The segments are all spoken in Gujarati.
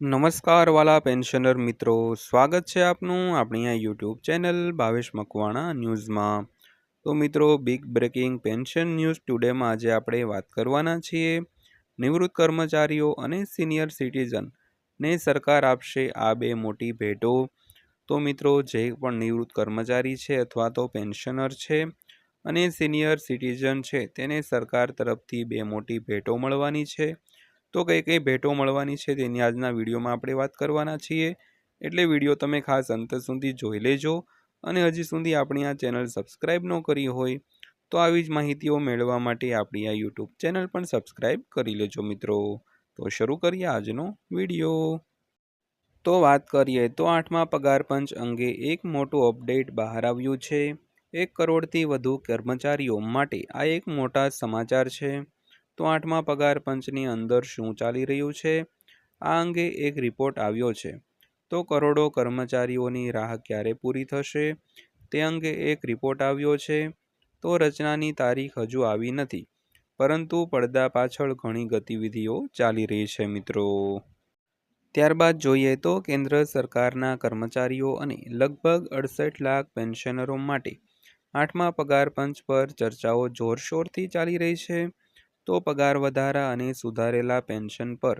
નમસ્કાર વાલા પેન્શનર મિત્રો. સ્વાગત છે આપનું આપણી આ યુટ્યુબ ચેનલ ભાવેશ મકવાણા ન્યૂઝમાં. તો મિત્રો બિગ બ્રેકિંગ પેન્શન ન્યૂઝ ટુડેમાં આજે આપણે વાત કરવાના છીએ. નિવૃત્ત કર્મચારીઓ અને સિનિયર સિટીઝન ને સરકાર આપશે આ બે મોટી ભેટો. તો મિત્રો, જે પણ નિવૃત્ત કર્મચારી છે અથવા તો પેન્શનર છે અને સિનિયર સિટીઝન છે, તેને સરકાર તરફથી બે મોટી ભેટો મળવાની છે. તો કઈ કઈ ભેટો મળવાની છે તેની આજના વિડીયોમાં આપણે વાત કરવાના છીએ. એટલે વીડિયો તમે ખાસ અંત સુધી જોઈ લેજો અને હજી સુધી આપણી આ ચેનલ સબસ્ક્રાઈબ ન કરી હોય તો આવી જ માહિતીઓ મેળવવા માટે આપણી આ યુટ્યુબ ચેનલ પણ સબસ્ક્રાઈબ કરી લેજો મિત્રો. તો શરૂ કરીએ આજનો વીડિયો. તો વાત કરીએ તો આઠમા પગાર પંચ અંગે એક મોટું અપડેટ બહાર આવ્યું છે. એક કરોડથી વધુ કર્મચારીઓ માટે આ એક મોટા સમાચાર છે. તો આઠમા પગાર પંચની અંદર શું ચાલી રહ્યું છે? આ અંગે એક રિપોર્ટ આવ્યો છે. તો કરોડો કર્મચારીઓની રાહ ક્યારે પૂરી થશે? તે અંગે એક રિપોર્ટ આવ્યો છે. તો રચનાની તારીખ હજુ આવી નથી. પરંતુ પડદા પાછળ ઘણી ગતિવિધિઓ ચાલી રહી છે મિત્રો. ત્યારબાદ જોઈએ તો કેન્દ્ર સરકારના કર્મચારીઓ અને લગભગ અડસઠ લાખ પેન્શનરો માટે આઠમા પગાર પંચ પર ચર્ચાઓ જોરશોરથી ચાલી રહી છે. તો પગાર વધારા અને સુધારેલા પેન્શન પર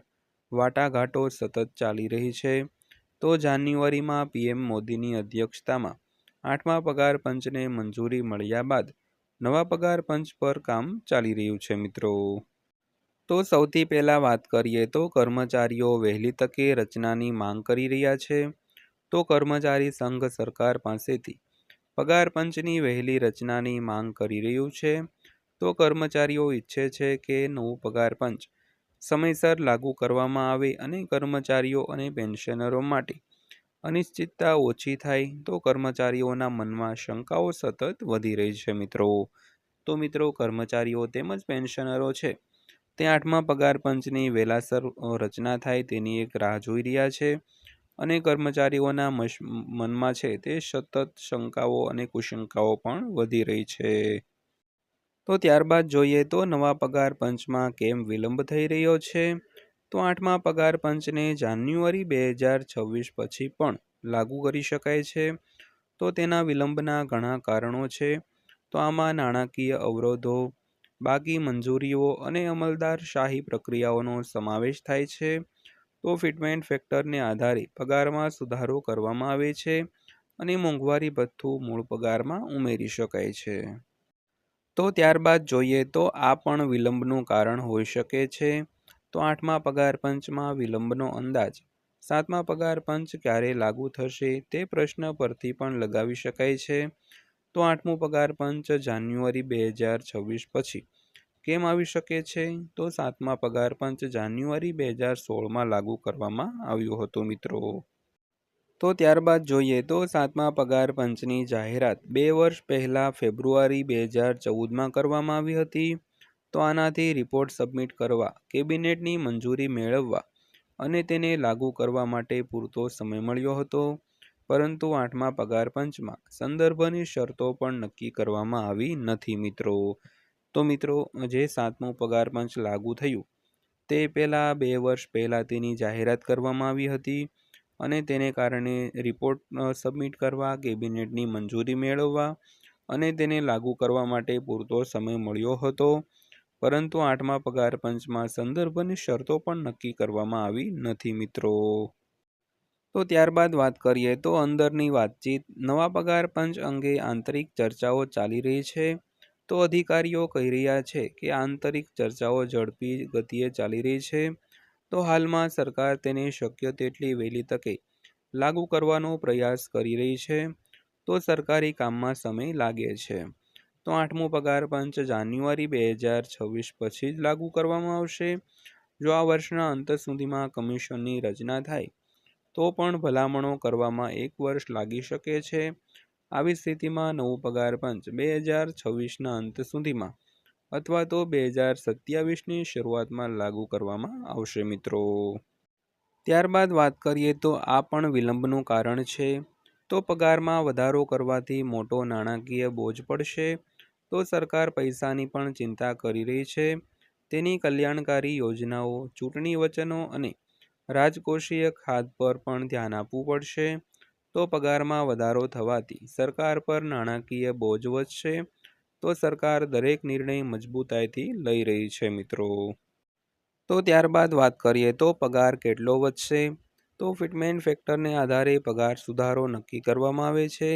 વાટાઘાટો સતત ચાલી રહી છે. તો જાન્યુઆરીમાં પીએમ મોદીની અધ્યક્ષતામાં આઠમા પગાર પંચને મંજૂરી મળ્યા બાદ નવા પગાર પંચ પર કામ ચાલી રહ્યું છે મિત્રો. તો સૌથી પહેલાં વાત કરીએ તો કર્મચારીઓ વહેલી તકે રચનાની માંગ કરી રહ્યા છે. તો કર્મચારી સંઘ સરકાર પાસેથી પગાર પંચની વહેલી રચનાની માંગ કરી રહ્યું છે. તો કર્મચારીઓ ઈચ્છે છે કે નવું પગાર પંચ સમયસર લાગુ કરવામાં આવે અને કર્મચારીઓ અને પેન્શનરો માટે અનિશ્ચિતતા ઓછી થાય તો કર્મચારીઓના મનમાં શંકાઓ સતત વધી રહી છે મિત્રો. તો મિત્રો, કર્મચારીઓ તેમજ પેન્શનરો છે, તે આઠમા પગાર પંચની વહેલાસર રચના થાય તેની એક રાહ જોઈ રહ્યા છે અને કર્મચારીઓના મનમાં છે તે સતત શંકાઓ અને કુશંકાઓ પણ વધી રહી છે. તો ત્યારબાદ જોઈએ તો નવા પગાર પંચમાં કેમ વિલંબ થઈ રહ્યો છે? તો આઠમા પગાર પંચને જાન્યુઆરી બે હજાર છવ્વીસ પછી પણ લાગુ કરી શકાય છે. તો તેના વિલંબના ઘણા કારણો છે. તો આમાં નાણાકીય અવરોધો, બાકી મંજૂરીઓ અને અમલદાર શાહી પ્રક્રિયાઓનો સમાવેશ થાય છે. તો ફિટમેન્ટ ફેક્ટરને આધારે પગારમાં સુધારો કરવામાં આવે છે અને મોંઘવારી ભથ્થું મૂળ પગારમાં ઉમેરી શકાય છે. તો ત્યારબાદ જોઈએ તો આ પણ વિલંબનું કારણ હોઈ શકે છે. તો આઠમા પગાર પંચમાં વિલંબનો અંદાજ. સાતમા પગાર પંચ ક્યારે લાગુ થશે તે પ્રશ્ન પરથી પણ લગાવી શકાય છે. તો આઠમું પગાર પંચ જાન્યુઆરી બે હજાર છવ્વીસ પછી. કેમ આવી શકે છે? તો સાતમા પગાર પંચ જાન્યુઆરી બે હજાર સોળમાં લાગુ કરવામાં આવ્યું હતું મિત્રો. તો ત્યારબાદ જોઈએ તો સાતમા પગાર પંચની જાહેરાત બે વર્ષ પહેલાં ફેબ્રુઆરી બે હજાર ચૌદમાં કરવામાં આવી હતી. તો આનાથી રિપોર્ટ સબમિટ કરવા, કેબિનેટની મંજૂરી મેળવવા અને તેને લાગુ કરવા માટે પૂરતો સમય મળ્યો હતો. પરંતુ આઠમા પગાર પંચમાં સંદર્ભની શરતો પણ નક્કી કરવામાં આવી નથી મિત્રો. તો મિત્રો, જે સાતમું પગાર પંચ લાગુ થયું, તે પહેલાં બે વર્ષ પહેલાં તેની જાહેરાત કરવામાં આવી હતી. અને તેને કારણે રિપોર્ટ સબમિટ કરવા કેબિનેટની મંજૂરી મેળવવા અને તેને લાગુ કરવા માટે પૂરતો સમય મળ્યો હતો. પરંતુ આઠમા પગાર પંચમાં સંદર્ભની શરતો પણ નક્કી કરવામાં આવી નથી મિત્રો. તો ત્યારબાદ વાત કરીએ તો અંદરની વાતચીત. નવા પગાર પંચ અંગે આંતરિક ચર્ચાઓ ચાલી રહી છે. તો અધિકારીઓ કહી રહ્યા છે કે આંતરિક ચર્ચાઓ ઝડપી ગતિએ ચાલી રહી છે. તો હાલમાં સરકાર તેને શક્ય તેટલી વહેલી તકે લાગુ કરવાનો પ્રયાસ કરી રહી છે. તો સરકારી કામમાં સમય લાગે છે. તો આઠમો પગાર પંચ જાન્યુઆરી બે હજાર છવ્વીસ પછી જ લાગુ કરવામાં આવશે. જો આ વર્ષના અંત સુધીમાં કમિશનની રચના થાય, તો પણ ભલામણો કરવામાં એક વર્ષ લાગી શકે છે. આવી સ્થિતિમાં નવું પગાર પંચ બે હજાર છવ્વીસના અંત સુધીમાં અથવા તો બે હજાર સત્યાવીસની શરૂઆતમાં લાગુ કરવામાં આવશે મિત્રો. ત્યારબાદ વાત કરીએ તો આ પણ વિલંબનું કારણ છે. તો પગારમાં વધારો કરવાથી મોટો નાણાકીય બોજ પડશે. તો સરકાર પૈસાની પણ ચિંતા કરી રહી છે. તેની કલ્યાણકારી યોજનાઓ, ચૂંટણી વચનો અને રાજકોષીય ખાધ પર પણ ધ્યાન આપવું પડશે. તો પગારમાં વધારો થવાથી સરકાર પર નાણાકીય બોજ વધશે. તો સરકાર દરેક નિર્ણય મજબૂતાઈથી લઈ રહી છે મિત્રો. તો ત્યારબાદ વાત કરીએ તો પગાર કેટલો વધશે? તો ફિટમેન્ટ ફેક્ટરને આધારે પગાર સુધારો નક્કી કરવામાં આવે છે.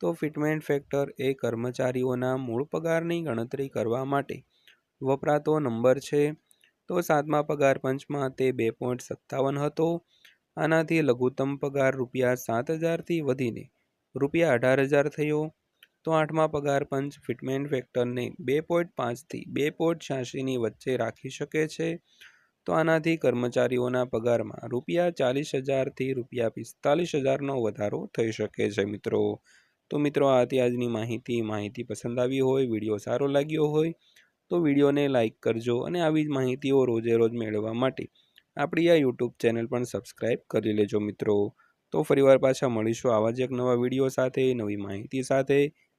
તો ફિટમેન્ટ ફેક્ટર એ કર્મચારીઓના મૂળ પગારની ગણતરી કરવા માટે વપરાતો નંબર છે. તો સાતમા પગાર પંચમાં તે બે પોઈન્ટ સત્તાવન હતો. આનાથી લઘુત્તમ પગાર રૂપિયા સાત હજારથી વધીને રૂપિયા અઢાર હજાર થયો. તો આઠમા પગાર પંચ ફિટમેન્ટ ફેક્ટરને બે પોઈન્ટ પાંચથી બે પોઈન્ટ છ્યાસીની વચ્ચે રાખી શકે છે. તો આનાથી કર્મચારીઓના પગારમાં રૂપિયા ચાલીસ હજારથી રૂપિયા પિસ્તાલીસ હજારનો વધારો થઈ શકે છે મિત્રો. તો મિત્રો, આ હતી આજની માહિતી. માહિતી પસંદ આવી હોય, વીડિયો સારો લાગ્યો હોય, તો વિડીયોને લાઇક કરજો અને આવી જ માહિતીઓ રોજે રોજ મેળવવા માટે આપણી આ યુટ્યુબ ચેનલ પણ સબસ્ક્રાઈબ કરી લેજો મિત્રો. તો ફરીવાર પાછા મળીશું આવા જ એક નવા વીડિયો સાથે, નવી માહિતી સાથે.